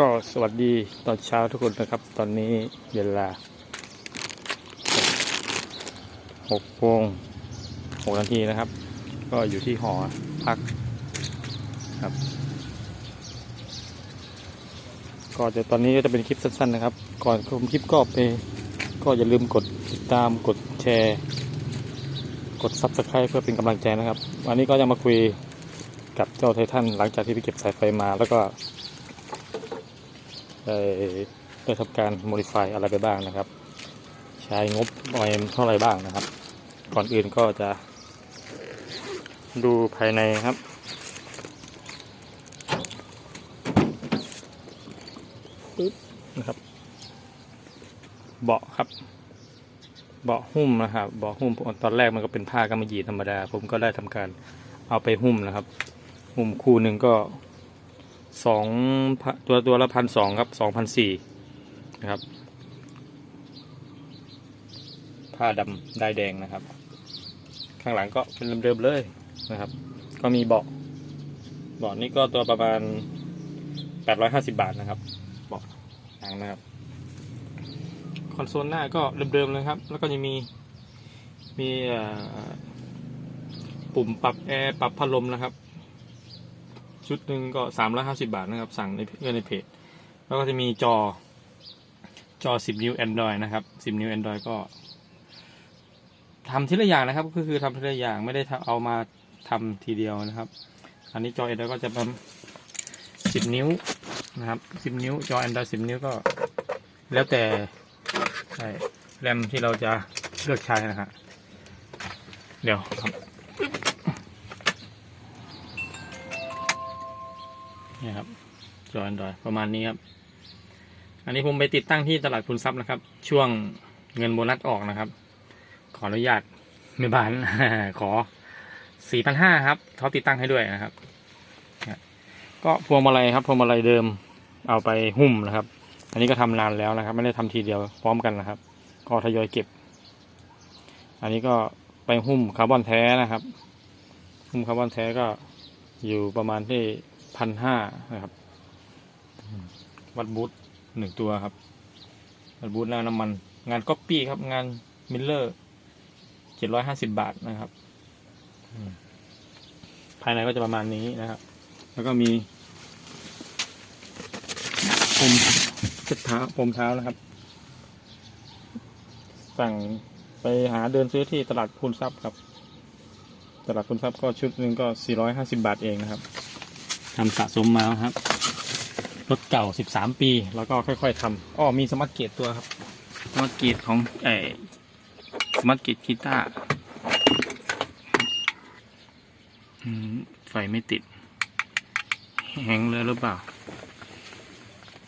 ก็สวัสดีตอนเช้าทุกคนนะครับ ตอนนี้เวลาหกโมงหกนาทีนะครับ ก็อยู่ที่หอพักครับ ก็จะตอนนี้ก็จะเป็นคลิปสั้นๆนะครับ ก่อนชมคลิปก็ไป ก็อย่าลืมกดติดตามกดแชร์ กด subscribe เพื่อเป็นกำลังใจนะครับ วันนี้ก็จะมาคุยกับเจ้าไททันหลังจากที่ไปเก็บสายไฟมาแล้วก็ ได้ได้ทำการ modify อะไรไปบ้างนะครับ ใช้งบอะไรเท่าไรบ้างนะครับ ก่อนอื่นก็จะดูภายในครับปึ๊บนะครับ เบาะครับ เบาะหุ้มนะครับ เบาะหุ้มตอนแรกมันก็เป็นผ้ากำมะหยี่ธรรมดา ผมก็ได้ทำการเอาไปหุ้มนะครับ หุ้มคู่หนึ่งก็ สองพันตัวตัวละพันสองครับสองพันสี่นะครับ ผ้าดำได้แดงนะครับ ข้างหลังก็เป็นเดิมๆเลยนะครับ ก็มีเบาะเบาะนี่ก็ตัวประมาณแปดร้อยห้าสิบาทนะครับเบาะหนังนะครับคอนโซลหน้าก็เดิมๆเลยครับ แล้วก็จะมีมีปุ่มปรับแอร์ปรับพัดลมนะครับ ชุดหนึ่งก็สามร้อยห้าสิบาทนะครับ สั่งในเพจในเพจ แล้วก็จะมีจอ จอสิบนิ้ว Android นะครับสิบนิ้ว Android ก็ทำทีละอย่างนะครับ ก็คือทำทีละอย่างไม่ได้เอามาทำทีเดียวนะครับ อันนี้จอ Android ก็จะเป็นสิบนิ้วนะครับสิบนิ้ว จอ Android สิบนิ้วก็ แล้วแต่แรมที่เราจะเลือกใช้นะครับเดี๋ยวครับ นี่ครับจอ Android ประมาณนี้ครับ อันนี้ผมไปติดตั้งที่ตลาดคุณทรัพย์นะครับ ช่วงเงินโบนัสออกนะครับ ขออนุญาตไม่บาน ขอสี่พันห้าครับเขาติดตั้งให้ด้วยนะครับ ก็พวงมาลัยครับพวงมาลัยเดิมเอาไปหุ้มนะครับ อันนี้ก็ทำนานแล้วนะครับ ไม่ได้ทำทีเดียวพร้อมกันนะครับ ก็ทยอยเก็บ อันนี้ก็ไปหุ้มคาร์บอนแท้นะครับ หุ้มคาร์บอนแท้ก็อยู่ประมาณที่ พันห้านะครับ วัดบูทหนึ่งตัวครับ วัดบูทแล้วน้ำมัน งานก๊อปปี้ครับ งานมิลเลอร์เจ็ดร้อยห้าสิบบาทนะครับ ภายในก็จะประมาณนี้นะครับ แล้วก็มีผมเช็ดเท้าผมเท้านะครับ สั่งไปหาเดินซื้อที่ตลาดพูนทรัพย์ครับ ตลาดพูนทรัพย์ก็ชุดหนึ่งก็สี่ร้อยห้าสิบาทเองนะครับ ทำสะสมมาครับ รถเก่า 13 ปี แล้วก็ค่อย ๆทำอ้อมีสมาร์ทเกตตัวครับ สมาร์ทเกตของไอสมาร์ทเกตกีตาร์ไฟไม่ติด แหงเลยหรือเปล่า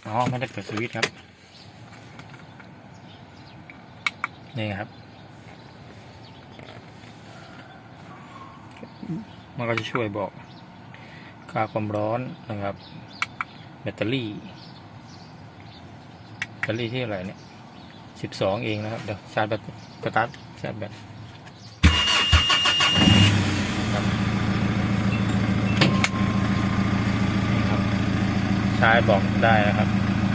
อ๋อไม่ได้เปิดสวิตช์ครับ นี่ครับ มันก็จะช่วยบอก ค่าความร้อนนะครับ แบตเตอรี่ แบตเตอรี่ที่อะไรเนี่ยสิบสองเองนะครับ เดี๋ยวชาร์จแบตสตาร์ทชาร์จแบตครับนี่ครับใช้บอกได้นะครับ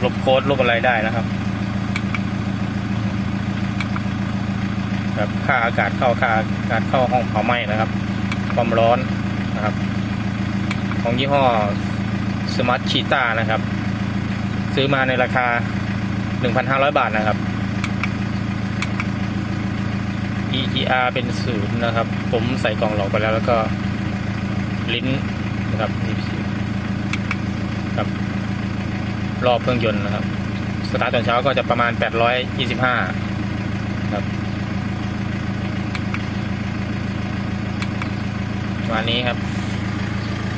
ลบโค้ดลบอะไรได้นะครับครับค่าอากาศเข้าค่าอากาศเข้าห้องเผาไหม้นะครับ ความร้อนนะครับ ของยี่ห้อ Smart Cheetah นะครับ ซื้อมาในราคา 1,500 บาทนะครับ EGR เป็นศูนย์นะครับ ผมใส่กล่องหลอกไปแล้วแล้วก็ลิ้นนะครับครับ รอบเครื่องยนต์นะครับ สตาร์ทตอนเช้าก็จะประมาณ 825 ครับประมาณนี้ครับ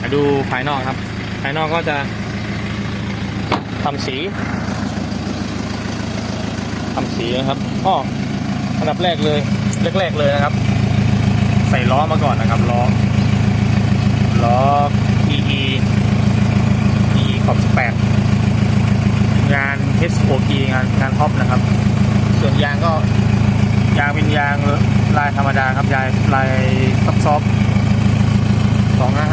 าดูภายนอกครับ ภายนอกก็จะทำสีทำสีนะครับอ้ออันดับแรกเลยแรกๆเลยนะครับ ใส่ล้อมาก่อนนะครับล้อล้อ PE PE ขอบ18งาน H6P งานงานท็อปนะครับ ส่วนยางก็ยางเป็นยางลายธรรมดาครับยายลายซับซ้อม2 5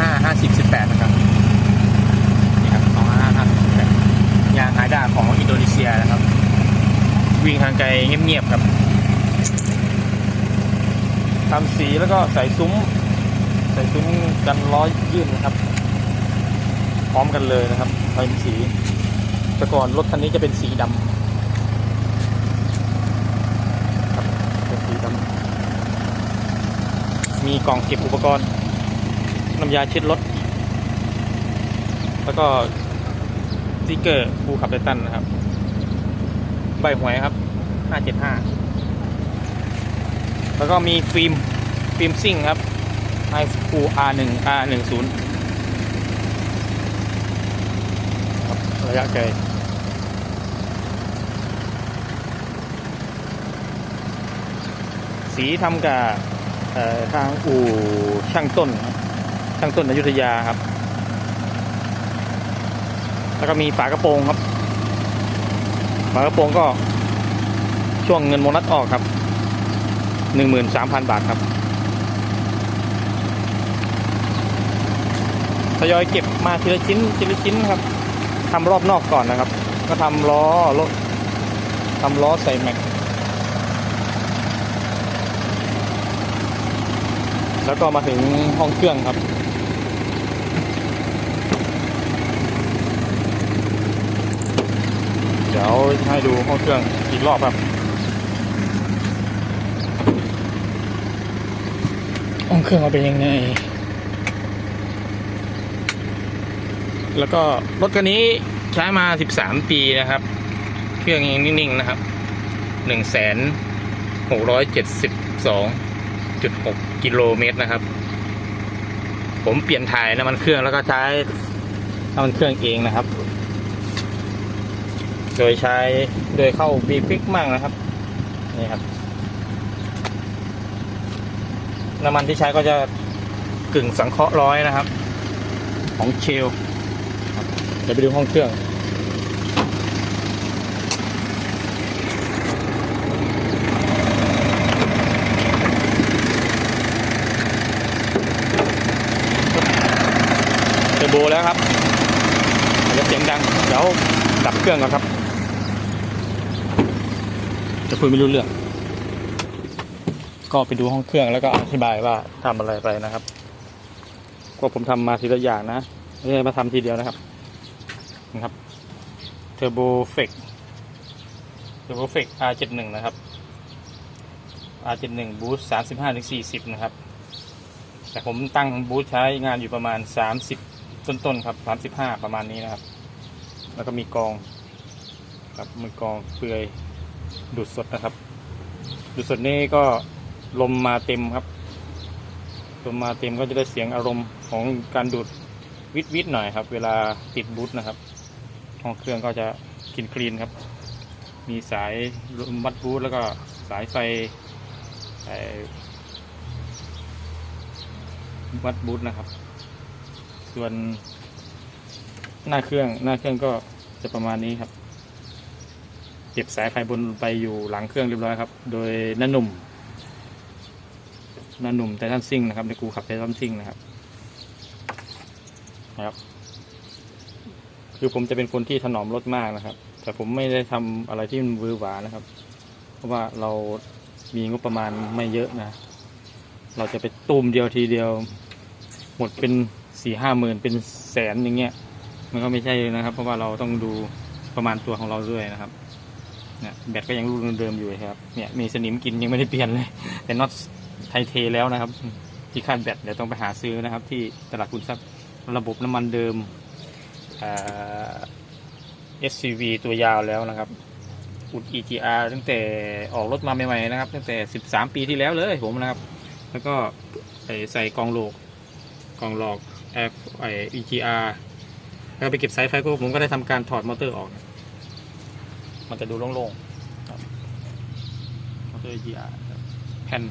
วิ่งทางไกลเงียบๆครับทำสีแล้วก็ใส่ซุ้ม ใส่ซุ้มกันล้อยื่นนะครับ พร้อมกันเลยนะครับทำสีแต่ก่อนรถคันนี้จะเป็นสีดำครับเป็นสีดำมีกล่องเก็บอุปกรณ์น้ำยาเช็ดรถ แล้วก็สติกเกอร์ภูขับไททันนะครับ ใบหวยครับ 575 แล้วก็มีฟิล์ม ฟิล์มซิ่งครับ i ฟู R1 R10 ครับระยะไกลสีทำกับทางอู่ช่างต้น ช่างต้นอยุธยาครับ แล้วก็มีฝากระโปรงครับ ฝากระโปรงก็ช่วงเงินโมนัสออกครับหนึ่งหมื่นสามพันบาทครับทยอยเก็บมาทีละชิ้นทีละชิ้นครับทำรอบนอกก่อนนะครับ ก็ทำล้อรถทำล้อใส่แม็กแล้วก็มาถึงห้องเครื่องครับ เดี๋ยว ให้ดูห้องเครื่องอีกรอบครับห้องเครื่องมาเป็นยังไง แล้วก็รถคันนี้ใช้มา 13 ปีนะครับ เครื่องยังนิ่งๆนะครับ 1 6 7 2 6 กิโลเมตรนะครับ ผมเปลี่ยนถ่ายน้ำมันเครื่องแล้วก็ใช้น้ำมันเครื่องเองนะครับ โดยใช้โดยเข้าบีพิกมั่งนะครับ นี่ครับ น้ำมันที่ใช้ก็จะกึ่งสังเคราะห์ร้อยนะครับ ของเชลเดี๋ยวไปดูห้องเครื่องเทอร์โบแล้วครับจะเสียงดัง เดี๋ยวดับเครื่องก่อนครับ จะคุยไม่รู้เรื่อง ก็ไปดูห้องเครื่องแล้วก็อธิบายว่าทำอะไรไปนะครับก็ผมทำมาทีละอย่างนะไม่ใช่มาทำทีเดียวนะครับนะครับเทอร์โบเฟกเทอร์โบเฟก R71 นะครับ R71 บูสต์35ถึง40 นะครับ แต่ผมตั้งบูธใช้งานอยู่ประมาณ 30 ต้นๆ ครับ 35 ประมาณนี้นะครับ แล้วก็มีกอง ครับมือกองเปลือย ดูดสดนะครับ ดูดสดนี่ก็ลมมาเต็มครับ ลมมาเต็มก็จะได้เสียงอารมณ์ของการดูดวิดวิดหน่อยครับ เวลาติดบูธนะครับห้องเครื่องก็จะคลีนคลีนครับ มีสายมัดบูธแล้วก็สายไฟไอ้วัดบูธนะครับ ส่วนหน้าเครื่องหน้าเครื่องก็จะประมาณนี้ครับ เก็บสายไฟบนไปอยู่หลังเครื่องเรียบร้อยครับ โดยน้าหนุ่มน้าหนุ่มไททันซิ่งนะครับในกูขับไททันซิ่งนะครับนะครับ คือผมจะเป็นคนที่ถนอมรถมากนะครับ แต่ผมไม่ได้ทำอะไรที่มันวือหวานะครับ เพราะว่าเรามีงบประมาณไม่เยอะนะ เราจะไปตูมเดียวทีเดียว หมดเป็นสี่ห้าหมื่นเป็นแสนอย่างเงี้ย มันก็ไม่ใช่นะครับ เพราะว่าเราต้องดูประมาณตัวของเราด้วยนะครับ เนี่ยแบตก็ยังรุ่นเดิมอยู่ครับ เนี่ยมีสนิมกินยังไม่ได้เปลี่ยนเลย แต่น็อตไทเทแล้วนะครับ ที่คาดแบตเดี๋ยวต้องไปหาซื้อนะครับ ที่ตลาดคุณทรัพย์ระบบน้ำมันเดิมอ่า SCV ตัวยาวแล้วนะครับ อุด EGR ตั้งแต่ออกรถมาใหม่ๆนะครับ ตั้งแต่ 13 ปีที่แล้วเลยผมนะครับ แล้วก็ใส่กองโหลกกองหลอก F ไอ EGR แล้วไปเก็บสายไฟก็ผมก็ได้ทำการถอดมอเตอร์ออก มันจะดูโล่งๆครับมอเตอร์ EGR ครับแผ่น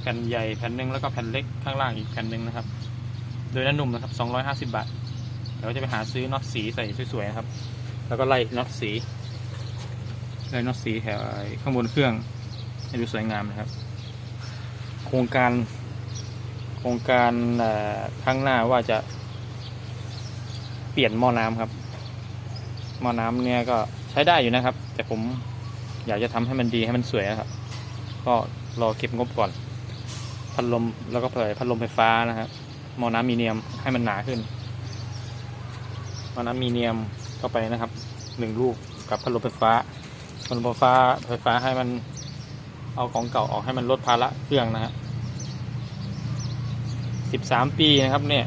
แผ่นใหญ่แผ่นหนึ่งแล้วก็แผ่นเล็กข้างล่างอีกแผ่นหนึ่งนะครับ โดยน้าหนุ่มนะครับ 250 บาทเดี๋ยวจะไปหาซื้อน็อตสีใส่สวยๆนะครับ แล้วก็ไล่น็อตสีไล่น็อตสีแถวข้างบนเครื่องให้ดูสวยงามนะครับ โครงการ โครงการข้างหน้าว่าจะเปลี่ยนหม้อน้ำครับ หม้อน้ำเนี่ยก็ ใช้ได้อยู่นะครับ แต่ผมอยากจะทำให้มันดีให้มันสวยนะครับ ก็รอเก็บงบก่อน พัดลมแล้วก็เผยพัดลมไฟฟ้านะครับมอน้ำมีเนียมให้มันหนาขึ้นมอน้ำมีเนียมเข้าไปนะครับหนึ่งลูกกับพัดลมไฟฟ้าพัดลมไฟฟ้าไฟฟ้าให้มันเอาของเก่าออกให้มันลดภาระเครื่องนะฮะสิบสามปีนะครับ เนี่ย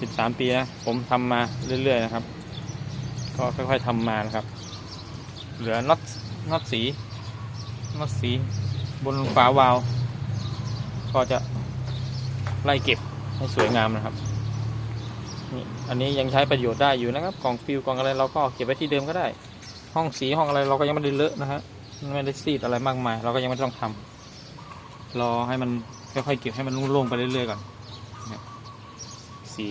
สิบสามปีนะผมทำมาเรื่อยๆนะครับ ก็ค่อยๆทำมานะครับ เหลือน็อตน็อตสีน็อตสี บนฝาวาล์วก็จะไล่เก็บให้สวยงามนะครับนี่อันนี้ยังใช้ประโยชน์ได้อยู่นะครับกล่องฟิลกล่องอะไรเราก็เก็บไว้ที่เดิมก็ได้ ห้องสีห้องอะไรเราก็ยังไม่ได้เลอะนะฮะไม่ได้ซีดอะไรมากมาย เราก็ยังไม่ต้องทำรอให้มันค่อยๆเก็บให้มันโล่งๆไปเรื่อยๆก่อนสี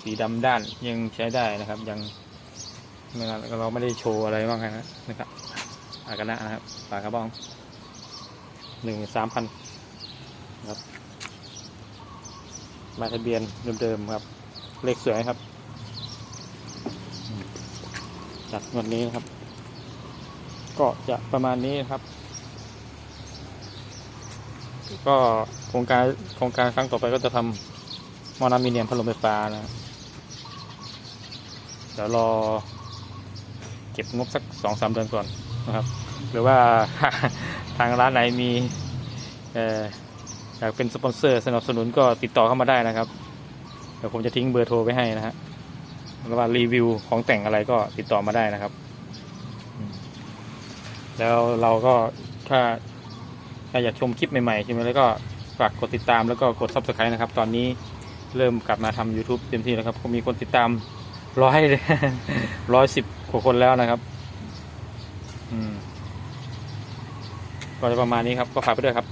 สีดำด้านยังใช้ได้นะครับยัง ไม่งั้นเราไม่ได้โชว์อะไรมากนะนะครับอากานะนะครับปากกระบองหนึ่งสามพันครับมาทะเบียนเดิมๆครับ เลขสวยครับ จากงวันนี้นะครับ ก็จะประมาณนี้นครับ ก็โครงการโครงการครั้งต่อไปก็จะทำมอน้ำมีเนียมพัดลมไฟฟ้านะเดี๋ยวรอ ก็บงบสักสองสามเดือนก่อนนะครับ หรือว่าทางร้านไหนมีอยากเป็นสปอนเซอร์สนับสนุนก็ติดต่อเข้ามาได้นะครับเดี๋ยวผมจะทิ้งเบอร์โทรไว้ให้นะฮะหรือว่ารีวิวของแต่งอะไรก็ติดต่อมาได้นะครับ แล้วเราก็ถ้าถ้าอยากชมคลิปใหม่ๆใช่ไหมแล้วก็ฝากกดติดตามแล้วก็กด subscribe นะครับ ตอนนี้เริ่มกลับมาทำ YouTube เต็มที่แล้วครับ ก็มีคนติดตาม ร้อยร้อยสิบกว่าคนแล้วนะครับ อืมก็จะประมาณนี้ครับ ก็ฝากไปด้วยครับ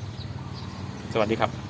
สวัสดีครับ